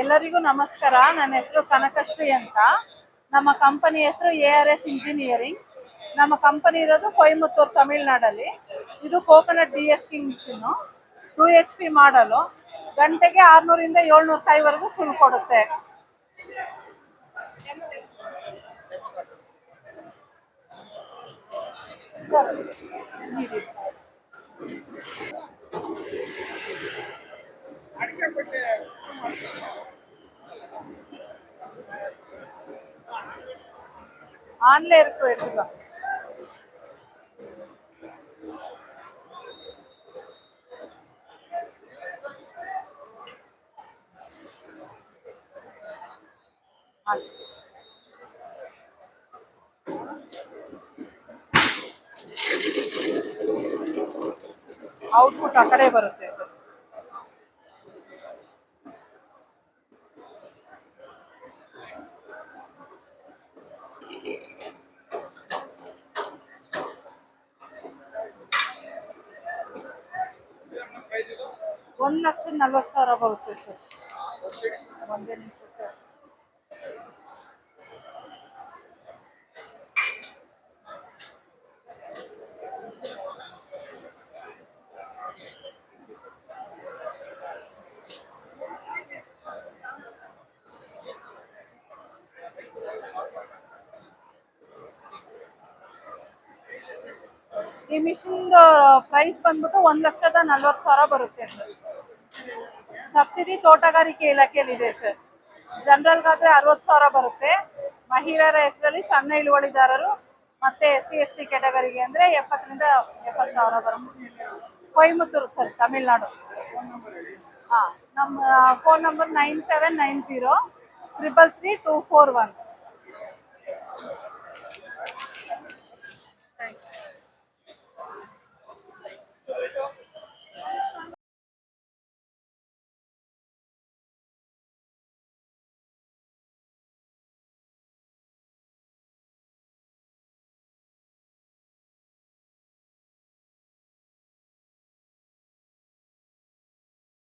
ಎಲ್ಲರಿಗೂ ನಮಸ್ಕಾರ. ನನ್ನ ಹೆಸರು ಕನಕಶ್ರೀ ಅಂತ. ನಮ್ಮ ಕಂಪನಿ ಹೆಸರು ಎ ಆರ್ ಎಸ್ ಇಂಜಿನಿಯರಿಂಗ್ ನಮ್ಮ ಕಂಪನಿ ಇರೋದು ಕೊಯಮತ್ತೂರು, ತಮಿಳ್ನಾಡಲ್ಲಿ. ಇದು coconut dehusking machine two H P ಮಾಡಲು ಗಂಟೆಗೆ ಆರ್ನೂರಿಂದ ಏಳ್ನೂರು ಕಾಯಿವರೆಗೂ ಫುಲ್ ಕೊಡುತ್ತೆ. ஆன்ல இருக்கும் எடுத்துக்கலாம் ஆன். ಔಟ್ಪುಟ್ ಆ ಕಡೆ ಬರುತ್ತೆ ಸರ್. ಒಂದು ಲಕ್ಷದ ನಲ್ವತ್ತು ಸಾವಿರ ಬರುತ್ತೆ ಸರ್. ಒಂದೇ ನಿಮಿಷ ಸರ್. ಈ ಮಿಷಿನ್ ಪ್ರೈಸ್ ಬಂದ್ಬಿಟ್ಟು ಒಂದ್ ಲಕ್ಷದ ನಲ್ವತ್ತು ಸಾವಿರ ಬರುತ್ತೆ. ಸರ್ ಸಬ್ಸಿಡಿ ತೋಟಗಾರಿಕೆ ಇಲಾಖೆಯಲ್ಲಿ ಇದೆ ಸರ್. ಜನರಲ್ಗಾದ್ರೆ ಅರವತ್ತು ಸಾವಿರ ಬರುತ್ತೆ. ಮಹಿಳೆಯರ ಹೆಸರಲ್ಲಿ ಸಣ್ಣ ಇಳುವಳಿದಾರರು ಮತ್ತೆ ಎಸ್ ಸಿ ಎಸ್ ಟಿ ಕೆಟಗರಿಗೆ ಅಂದ್ರೆ ಎಪ್ಪತ್ತರಿಂದ ಎಪ್ಪತ್ತು ಸಾವಿರ ಬರುತ್ತೆ. ಕೊಯಮತ್ತೂರು ಸರ್, ತಮಿಳ್ನಾಡು. ಹಾಂ, ನಮ್ಮ phone number nine seven nine zero triple three two four one